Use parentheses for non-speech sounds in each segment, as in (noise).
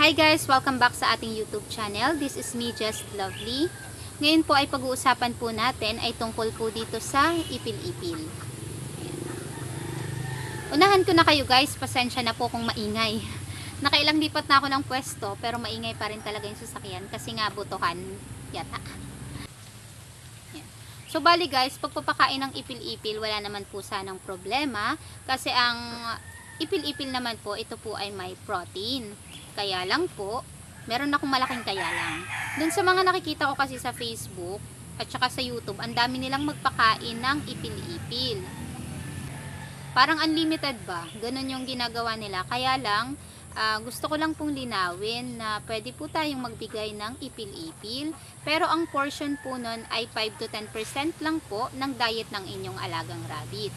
Hi guys! Welcome back sa ating YouTube channel. This is me, Just Lovely. Ngayon po ay pag-uusapan po natin ay tungkol po dito sa ipil-ipil. Unahan ko na kayo guys, pasensya na po kung maingay. (laughs) Nakailang lipat na ako ng pwesto pero maingay pa rin talaga yung sasakyan kasi nga butuhan yata. So bali guys, pagpapakain ng ipil-ipil wala naman po sanang problema kasi ang ipil-ipil naman po ito po ay may protein. Kaya lang po, meron akong malaking kaya lang. Doon sa mga nakikita ko kasi sa Facebook at saka sa YouTube, ang dami nilang magpakain ng ipil-ipil. Parang unlimited ba? Ganun yung ginagawa nila. Kaya lang, ah, gusto ko lang pong linawin na pwede po tayong magbigay ng ipil-ipil. Pero ang portion po nun ay 5 to 10% lang po ng diet ng inyong alagang rabbit.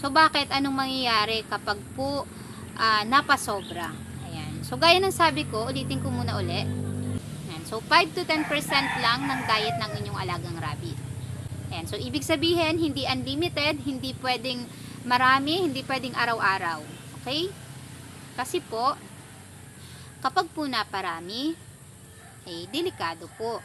So bakit anong mangyayari kapag po ah, napasobra? So gaya ng sabi ko, ulitin ko muna uli. Ayan. So 5 to 10% lang ng diet ng inyong alagang rabbit. Ayan. So ibig sabihin, hindi unlimited, hindi pwedeng marami, hindi pwedeng araw-araw. Okay? Kasi po, kapag po naparami, eh, delikado po.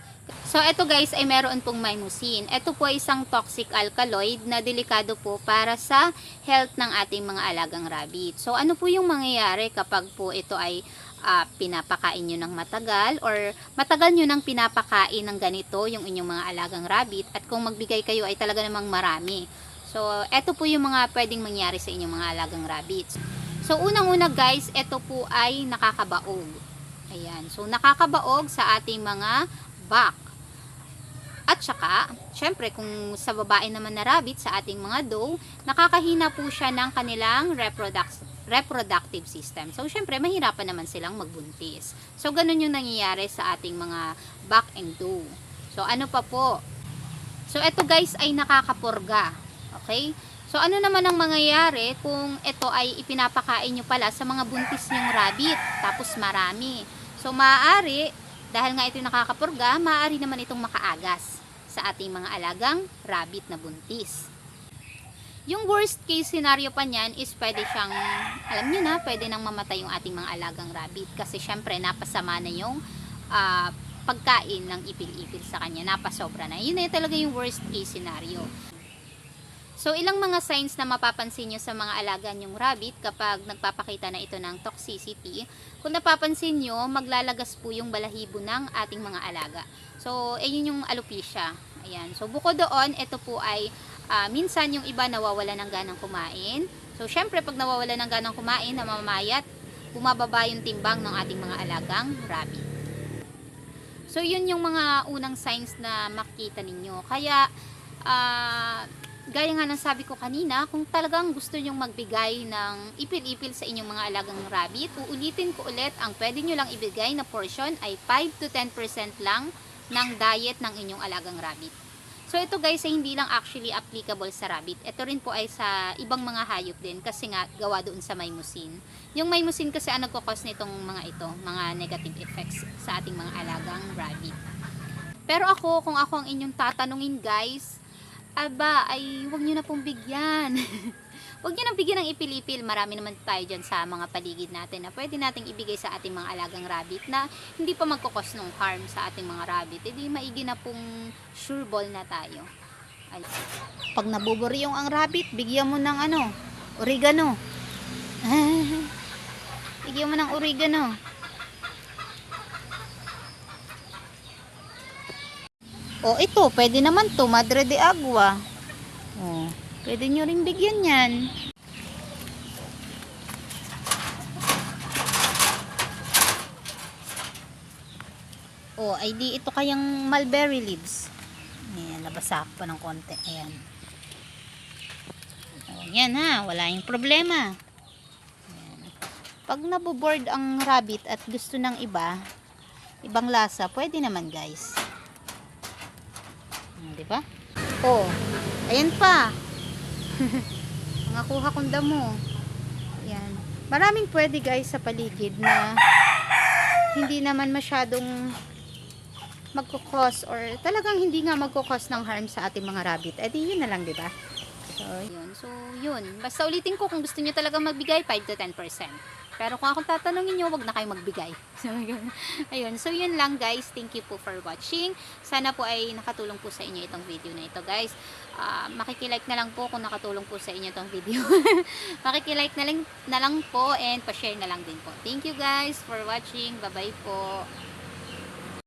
So, ito guys ay meron pong mymusin. Ito po ay isang toxic alkaloid na delikado po para sa health ng ating mga alagang rabbit. So, ano po yung mangyayari kapag po ito ay ah, pinapakain nyo ng matagal or matagal nyo nang pinapakain ng ganito yung inyong mga alagang rabbit at kung magbigay kayo ay talaga namang marami. So, ito po yung mga pwedeng mangyari sa inyong mga alagang rabbits. So, unang-una guys, ito po ay nakakabaog. Ayan. So, nakakabaog sa ating mga back. At saka, syempre, kung sa babae naman na rabbit, sa ating mga doe, nakakahina po siya ng kanilang reproduct reproductive system. So, syempre, mahirapan naman silang magbuntis. So, ganun yung nangyayari sa ating mga back and doe. So, ano pa po? So, ito guys ay nakakapurga. Okay? So, ano naman ang mangyayari kung ito ay ipinapakain nyo pala sa mga buntis nyong rabbit, tapos marami. So, maaari, dahil nga ito nakakapurga, maaari naman itong makaagas sa ating mga alagang rabbit na buntis. Yung worst case scenario pa niyan is pwede siyang, alam niyo na, pwede nang mamatay yung ating mga alagang rabbit kasi syempre napasama na yung ah, pagkain ng ipil-ipil sa kanya, napasobra na. Yun na yung talaga yung worst case scenario. So, ilang mga signs na mapapansin nyo sa mga alaga nyong rabbit kapag nagpapakita na ito ng toxicity. Kung napapansin nyo, maglalagas po yung balahibo ng ating mga alaga. So, ayun yung alopecia. Ayan. So, bukod doon, ito po ay ah, minsan yung iba nawawala ng ganang kumain. So, syempre, pag nawawala ng ganang kumain, namamayat, bumababa yung timbang ng ating mga alagang rabbit. So, yun yung mga unang signs na makikita ninyo. Kaya, ah, gaya nga ng sabi ko kanina, kung talagang gusto nyong magbigay ng ipil-ipil sa inyong mga alagang rabbit, uulitin ko ulit, ang pwede nyo lang ibigay na portion ay 5 to 10% lang ng diet ng inyong alagang rabbit. So ito guys ay hindi lang actually applicable sa rabbit. Ito rin po ay sa ibang mga hayop din kasi nga gawa doon sa mymusin. Yung mymusin kasi ang nagkakos nitong mga ito, mga negative effects sa ating mga alagang rabbit. Pero ako, kung ako ang inyong tatanungin guys, aba, ay huwag nyo na pong bigyan. (laughs) huwag nyo na bigyan ng ipilipil. Marami naman tayo dyan sa mga paligid natin na pwede nating ibigay sa ating mga alagang rabbit na hindi pa magkukos ng harm sa ating mga rabbit. Hindi maigi na pong sure ball na tayo. Ay. Pag nabuburyong ang rabbit, bigyan mo ng ano, oregano. (laughs) bigyan mo ng oregano. O ito, pwede naman to, Madre de Agua. O, pwede nyo rin bigyan yan. O, ay di ito kayang mulberry leaves. Ayan, nabasa pa ng konti. Ayan. O, yan ha, wala yung problema. Ayan. Pag naboboard ang rabbit at gusto ng iba, ibang lasa, pwede naman guys. Hmm, Di ba? Oh, ayan pa. (laughs) Mga kuha kong damo. Ayan. Maraming pwede guys sa paligid na hindi naman masyadong magkukos or talagang hindi nga magkukos ng harm sa ating mga rabbit. Eh di yun na lang, di ba? So, yun. So, yun. Basta ulitin ko kung gusto nyo talaga magbigay, 5 to 10%. Pero kung akong tatanungin nyo, wag na kayo magbigay. (laughs) Ayun. So, yun lang guys. Thank you po for watching. Sana po ay nakatulong po sa inyo itong video na ito guys. Ah, makikilike na lang po kung nakatulong po sa inyo itong video. (laughs) makikilike na lang, na lang po and pa-share na lang din po. Thank you guys for watching. Bye-bye po.